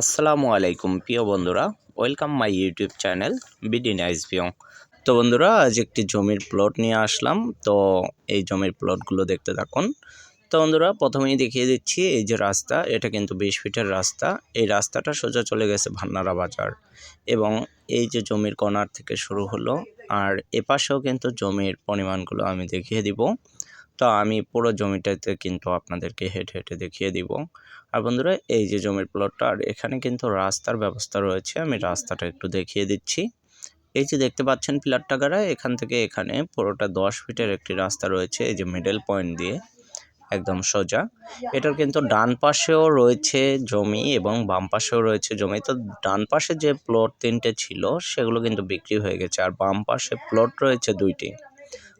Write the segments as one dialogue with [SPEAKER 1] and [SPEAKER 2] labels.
[SPEAKER 1] আসসালামু আলাইকুম, প্রিয় বন্ধুরা। Welcome my YouTube channel BD nice view তো বন্ধুরা, আজ একটি জমির প্লট নিয়ে আসলাম। তো এই জমির প্লটগুলো দেখতে থাকুন। তো বন্ধুরা, প্রথমেই দেখিয়ে দিচ্ছি, এই যে রাস্তা, এটা কিন্তু বিশ ফিটের রাস্তা। এই রাস্তাটা সোজা চলে গেছে ভান্নারা বাজার। এবং এই যে জমির কর্নার থেকে শুরু হলো, আর এপাশেও কিন্তু জমির পরিমাণগুলো আমি দেখিয়ে দিব। তো আমি পুরো জমিটাতে কিন্তু আপনাদেরকে হেঁটে হেঁটে দেখিয়ে দিব। আর বন্ধুরা, এই যে জমির প্লটটা আর এখানে কিন্তু রাস্তার ব্যবস্থা রয়েছে। আমি রাস্তাটা একটু দেখিয়ে দিচ্ছি। এই যে দেখতে পাচ্ছেন পিলারটা গাড়া এখান থেকে এখানে পুরোটা দশ ফিটের একটি রাস্তা রয়েছে, এই যে মিডল পয়েন্ট দিয়ে, একদম সোজা। এটার কিন্তু ডান পাশেও রয়েছে জমি এবং বাম পাশেও রয়েছে জমি। তো ডান পাশে যে প্লট তিনটে ছিল, সেগুলো কিন্তু বিক্রি হয়ে গেছে। আর বাম পাশে প্লট রয়েছে দুইটি।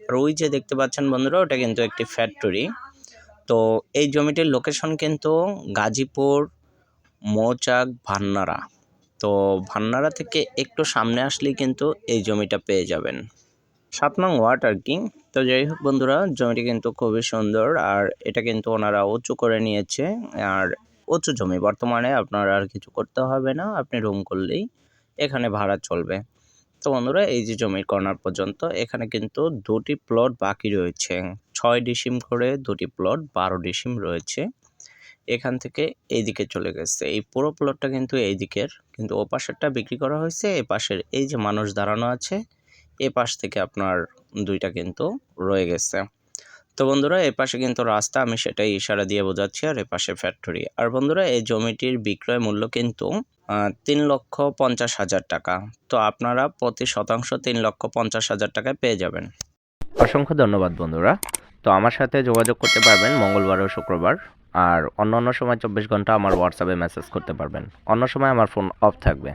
[SPEAKER 1] আর ওই যে দেখতে পাচ্ছেন বন্ধুরা, ওটা কিন্তু একটি ফ্যাক্টরি তো এই জমিটির লোকেশন কিন্তু গাজীপুর, মৌচাক, ভান্নারা। তো ভান্নারা থেকে একটু সামনে আসলেই কিন্তু এই জমিটা পেয়ে যাবেন। সাত নং ওয়ার্ড আর কি। তো যাই হোক বন্ধুরা, জমিটি কিন্তু খুবই সুন্দর আর এটা কিন্তু ওনারা উঁচু করে নিয়েছে। আর উঁচু জমি, বর্তমানে আপনার আর কিছু করতে হবে না, আপনি রুম করলেই এখানে ভাড়া চলবে। তো বন্ধুরা, এই যে জমির কর্নার পর্যন্ত, এখানে কিন্তু দুটি প্লট বাকি রয়েছে। ছয় ডিসিম করে দুটি প্লট বারো ডিসিম রয়েছে। এখান থেকে এইদিকে চলে গেছে। এই পুরো প্লটটা কিন্তু এই দিকের কিন্তু ও পাশেরটা বিক্রি করা হয়েছে, এ পাশের এই যে মানুষ দাঁড়ানো আছে, এ পাশ থেকে আপনার দুইটা কিন্তু রয়ে গেছে। তো বন্ধুরা, এ পাশে কিন্তু রাস্তা, আমি সেটাই ইশারা দিয়ে বোঝাচ্ছি, আর এ পাশে ফ্যাক্টরি আর বন্ধুরা, এই জমিটির বিক্রয় মূল্য কিন্তু তিন লক্ষ পঞ্চাশ হাজার টাকা। তো আপনারা প্রতি শতাংশ তিন লক্ষ পঞ্চাশ হাজার টাকায় পেয়ে যাবেন। অসংখ্য ধন্যবাদ বন্ধুরা। তো আমার সাথে যোগাযোগ করতে পারবেন মঙ্গলবার ও শুক্রবার। আর অন্য অন্য সময় চব্বিশ ঘণ্টা আমার হোয়াটসঅ্যাপে মেসেজ করতে পারবেন। অন্য সময় আমার ফোন অফ থাকবে।